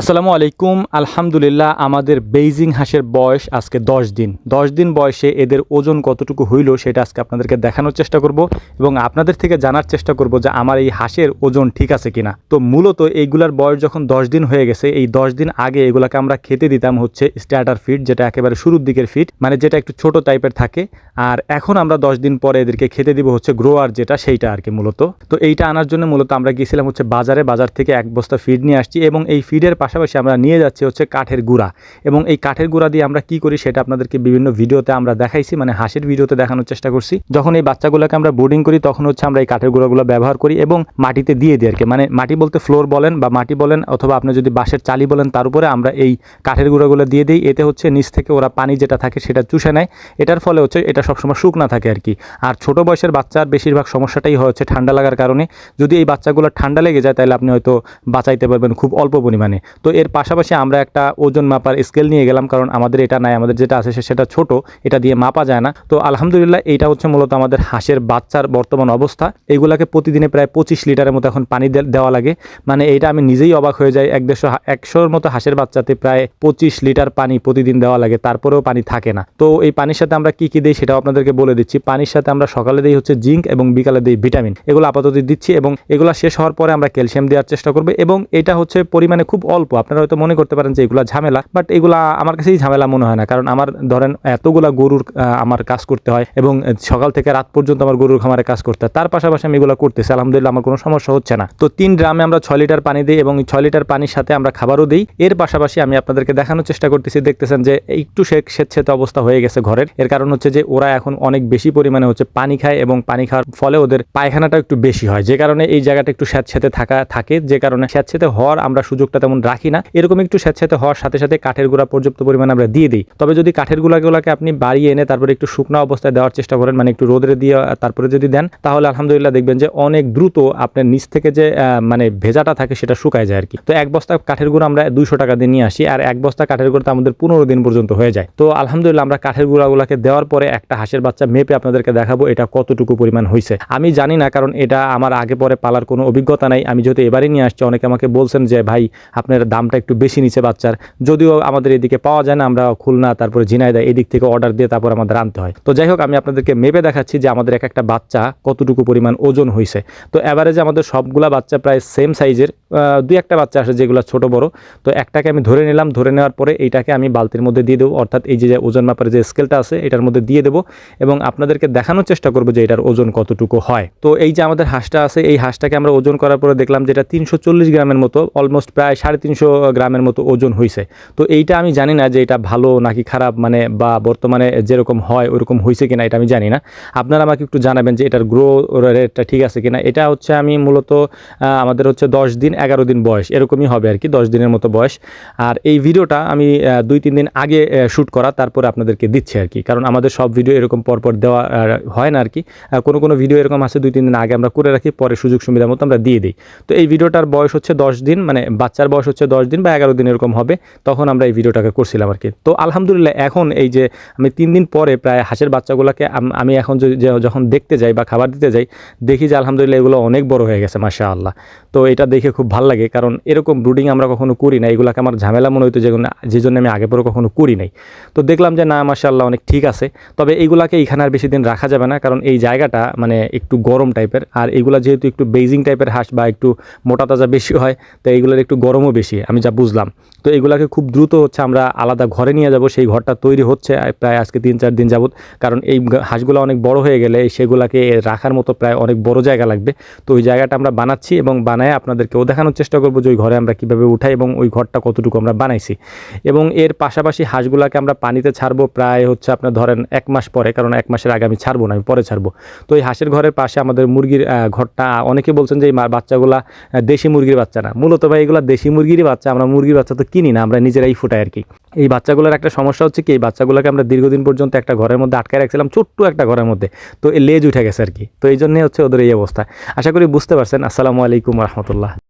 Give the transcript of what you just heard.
আসসালামু আলাইকুম, আলহামদুলিল্লাহ আমাদের বেইজিং হাঁসের বয়স আজকে দশ দিন। দশ দিন বয়সে এদের ওজন কতটুকু হইল সেটা আজকে আপনাদেরকে দেখানোর চেষ্টা করব এবং আপনাদের থেকে জানার চেষ্টা করব যে আমার এই হাঁসের ওজন ঠিক আছে কিনা। তো মূলত এইগুলার বয়স যখন দশ দিন হয়ে গেছে, এই দশ দিন আগে এগুলাকে আমরা খেতে দিতাম হচ্ছে স্টার্টার ফিড, যেটা একেবারে শুরুর দিকের ফিড মানে যেটা একটু ছোট টাইপের থাকে। আর এখন আমরা দশ দিন পরে এদেরকে খেতে দিব হচ্ছে গ্রোয়ার, যেটা সেইটা আর কি মূলত। তো এইটা আনার জন্য মূলত আমরা গিয়েছিলাম হচ্ছে বাজারে, বাজার থেকে এক বস্তা ফিড নিয়ে আসছি এবং এই ফিডের পাশাপাশি আমরা নিয়ে যাচ্ছি হচ্ছে কাঠের গুঁড়া। এবং এই কাঠের গুঁড়া দিয়ে আমরা কি করি সেটা আপনাদেরকে বিভিন্ন ভিডিওতে আমরা দেখাইছি মানে হাঁসের ভিডিওতে দেখানোর চেষ্টা করছি। যখন এই বাচ্চাগুলোকে আমরা বোর্ডিং করি, তখন হচ্ছে আমরা এই কাঠের গুঁড়াগুলো ব্যবহার করি এবং মাটিতে দিয়ে দিই আর কি মানে মাটি বলতে ফ্লোর বলেন বা মাটি বলেন অথবা আপনি যদি বাঁশের চালি বলেন, তার উপরে আমরা এই কাঠের গুঁড়াগুলো দিয়ে দিই। এতে হচ্ছে নিচ থেকে ওরা পানি যেটা থাকে সেটা চুষে নেয়। এটার ফলে হচ্ছে এটা সবসময় শুকনা থাকে আর কি আর ছোট বয়সের বাচ্চার বেশিরভাগ সমস্যাটাই হচ্ছে ঠান্ডা লাগার কারণে। যদি এই বাচ্চাগুলো ঠান্ডা লেগে যায়, তাহলে আপনি হয়তো বাঁচাইতে পারবেন খুব অল্প পরিমাণে। তো এর পাশাপাশি আমরা একটা ওজন মাপার স্কেল নিয়ে গেলাম, কারণ আমাদের এটা নাই, আমাদের যেটা আছে সেটা ছোট, এটা দিয়ে মাপা যায় না। তো আলহামদুলিল্লাহ এইটা হচ্ছে মূলত আমাদের হাঁসের বাচ্চার বর্তমান অবস্থা। এগুলাকে প্রতিদিনে প্রায় পঁচিশ লিটারের মতো এখন পানি দেওয়া লাগে। মানে এইটা আমি নিজেই অবাক হয়ে যাই, এক দেড়শো, একশোর মতো হাঁসের বাচ্চাতে প্রায় পঁচিশ লিটার পানি প্রতিদিন দেওয়া লাগে, তারপরেও পানি থাকে না। তো এই পানির সাথে আমরা কি কি দিই সেটাও আপনাদেরকে বলে দিচ্ছি। পানির সাথে আমরা সকালে দিই হচ্ছে জিঙ্ক এবং বিকালে দিই ভিটামিন। এগুলো আপাতত দিচ্ছি এবং এগুলো শেষ হওয়ার পরে আমরা ক্যালসিয়াম দেওয়ার চেষ্টা করব এবং এটা হচ্ছে পরিমাণে খুব অল্প আপনারা হয়তো মনে করতে পারেন যে এগুলা ঝামেলা বাট এগুলা আমার কাছেই ঝামেলা মনে হয় না। কারণ আমার ধরেন এতগুলা গরুর আমার কাজ করতে হয় এবং সকাল থেকে রাত পর্যন্ত আমার গরুর খামারে কাজ করতে হয়, তার পাশাপাশি আমি এগুলো করতেছি, আলহামদুলিল্লাহ আমার কোনো সমস্যা হচ্ছে না। তো তিন ড্রামে আমরা ছয় লিটার পানি দিই এবং ছয় লিটার পানির সাথে আমরা খাবারও দিই। এর পাশাপাশি আমি আপনাদেরকে দেখানোর চেষ্টা করতেছি, দেখতেছেন যে একটু স্বেচ্ছেতে অবস্থা হয়ে গেছে ঘরের। এর কারণ হচ্ছে যে ওরা এখন অনেক বেশি পরিমাণে হচ্ছে পানি খায় এবং পানি খাওয়ার ফলে ওদের পায়খানাটা একটু বেশি হয়। যে কারণে এই জায়গাটা একটু স্যাঁতস্যাঁতে থাকা থাকে, যে কারণে স্যাঁতস্যাঁতে হওয়ার আমরা সুযোগটা তেমন রাখি না, এরকম একটু স্যাঁতস্যাঁতে হওয়ার সাথে সাথে কাঠের গুঁড়া পর্যাপ্ত পরিমাণে আমরা দিয়ে দিই। তবে যদি কাঠের গুঁড়াগুলোকে আপনি বাড়িয়ে এনে তারপরে একটু শুকনো অবস্থায় দেওয়ার চেষ্টা করেন মানে একটু রোদরে দিয়ে তারপরে যদি দেন, তাহলে আলহামদুলিল্লাহ দেখবেন যে অনেক দ্রুত আপনার নিচ থেকে যে মানে ভেজাটা থাকে সেটা শুকায় যায় আর কি তো এক বস্তা কাঠের গুঁড়ো আমরা দুইশো টাকা দিয়ে নিয়ে আসি, আর এক বস্তা কাঠের গুঁড়ো আমাদের পনেরো দিন পর্যন্ত হয়ে যায়। তো আলহামদুলিল্লাহ আমরা কাঠের গুঁড়াগুলোকে দেওয়ার পরে একটা হাঁসের বাচ্চা মেপে আপনাদেরকে দেখাবো এটা কতটুকু পরিমাণ হয়েছে আমি জানি না, কারণ এটা আমার আগে পরে পালার কোনো অভিজ্ঞতা নাই। আমি যেহেতু এবারই নিয়ে আসছি, অনেকে আমাকে বলছেন যে, ভাই, আপনার দামটা একটু বেশি নিচে বাচ্চার। যদিও আমাদের এদিকে পাওয়া যায় না, আমরা খুলনা, তারপরে ঝিনাইদা এদিক থেকে অর্ডার দিয়ে তারপর আমাদের আনতে হয়। তো যাই হোক, আমি আপনাদেরকে মেপে দেখাচ্ছি যে আমাদের এক একটা বাচ্চা কতটুকু পরিমাণ ওজন হয়েছে তো অ্যাভারেজে আমাদের সবগুলা বাচ্চা প্রায় সেম সাইজের দুই একটা বাচ্চা আসে যেগুলো ছোট বড়। তো একটাকে আমি ধরে নিলাম, ধরে নেওয়ার পরে এইটাকে আমি বালতির মধ্যে দিয়ে দেবো। অর্থাৎ এই যে ওজন মাপার যে স্কেলটা আছে, এটার মধ্যে দিয়ে দেবো এবং আপনাদেরকে দেখানোর চেষ্টা করব যে এটার ওজন কতটুকু হয়। তো এই যে আমাদের হাঁসটা আছে, এই হাঁসটাকে আমরা ওজন করার পরে দেখলাম যেটা তিনশো চল্লিশ গ্রামের মতো অলমোস্ট প্রায় সাড়ে তিনশো গ্রামের মতো ওজন হয়েছে তো এইটা আমি জানি না যে এটা ভালো নাকি খারাপ মানে বা বর্তমানে যেরকম হয় ওরকম হয়েছে কিনা এটা আমি জানি না। আপনারা আমাকে একটু জানাবেন যে এটার গ্রো রেটটা ঠিক আছে কিনা। এটা হচ্ছে আমি মূলত আমাদের হচ্ছে দশ দিন, এগারো দিন বয়স, এরকমই হবে আর কি, দশ দিনের মতো বয়স। আর এই ভিডিওটা আমি দুই তিন দিন আগে শ্যুট করা, তারপরে আপনাদেরকে দিচ্ছে আর কি। কারণ আমাদের সব ভিডিও এরকম পরপর দেওয়া হয় না আর কি। কোনো কোনো ভিডিও এরকম আছে দুই তিন দিন আগে আমরা করে রাখি, পরে সুযোগ সুবিধা মতো আমরা দিয়ে দিই। তো এই ভিডিওটার বয়স হচ্ছে দশ দিন মানে বাচ্চার বয়স হচ্ছে দশ দিন বা এগারো দিন এরকম হবে, তখন আমরা এই ভিডিওটাকে করছিলাম আর কি। তো আলহামদুলিল্লাহ এখন এই যে আমি তিন দিন পরে প্রায় হাঁসের বাচ্চাগুলোকে আমি এখন যে- যে- যখন দেখতে যাই বা খাবার দিতে যাই, দেখি যে আলহামদুলিল্লাহ এগুলো অনেক বড় হয়ে গেছে মাসা আল্লাহ তো এটা দেখে খুব ভালো লাগে, কারণ এরকম ব্রুডিং আমরা কখনো করি না, এগুলোকে আমার ঝামেলা মনে হতো যেগুলো যে জন্য আমি আগে পরে কখনো করি নাই। তো দেখলাম যে না, মাশাআল্লাহ অনেক ঠিক আছে, তবে এইগুলাকে এখানে আর বেশি দিন রাখা যাবে না, কারণ এই জায়গাটা মানে একটু গরম টাইপের, আর এইগুলা যেহেতু একটু বেজিং টাইপের হাঁস বা একটু মোটা তাজা বেশি হয় তো এইগুলোর একটু গরমও বেশি। আমি যা বুঝলাম। তো এইগুলাকে খুব দ্রুত হচ্ছে আমরা আলাদা ঘরে নিয়ে যাব, সেই ঘরটা তৈরি হচ্ছে প্রায় আজকে তিন চার দিন যাবত কারণ এই হাঁসগুলো অনেক বড় হয়ে গেলে সেগুলাকে রাখার মতো প্রায় অনেক বড় জায়গা লাগবে। তো ওই জায়গাটা আমরা বানাচ্ছি এবং বানায় আপনাদেরকেও দেখানোর চেষ্টা করব যে ওই ঘরে আমরা কীভাবে উঠাই এবং ওই ঘরটা কতটুকু আমরা বানাইছি। এবং এর পাশাপাশি হাঁসগুলাকে আমরা পানিতে ছাড়বো প্রায় হচ্ছে আপনার ধরেন এক মাস পরে, কারণ এক মাসের আগে আমি ছাড়বো না, আমি পরে ছাড়বো। তো এই হাঁসের ঘরের পাশে আমাদের মুরগির ঘরটা, অনেকে বলছেন যে এই বাচ্চাগুলা দেশি মুরগির বাচ্চা না। মূলত ভাই এগুলো দেশি মুরগিরই বাচ্চা, আমরা মুরগির বাচ্চা তো কিনি না, আমরা নিজেরাই ফুটাই আর কি। এই বাচ্চাগুলোর একটা সমস্যা হচ্ছে কি, এই বাচ্চাগুলোকে আমরা দীর্ঘদিন পর্যন্ত একটা ঘরের মধ্যে আটকায় রাখছিলাম, ছোট্ট একটা ঘরের মধ্যে। তো লেজ উঠে গেছে আর কি। তো এই জন্যই হচ্ছে ওদের এই অবস্থা। আশা করি বুঝতে পারছেন। আসসালামু আলাইকুম রহমতুল্লাহ।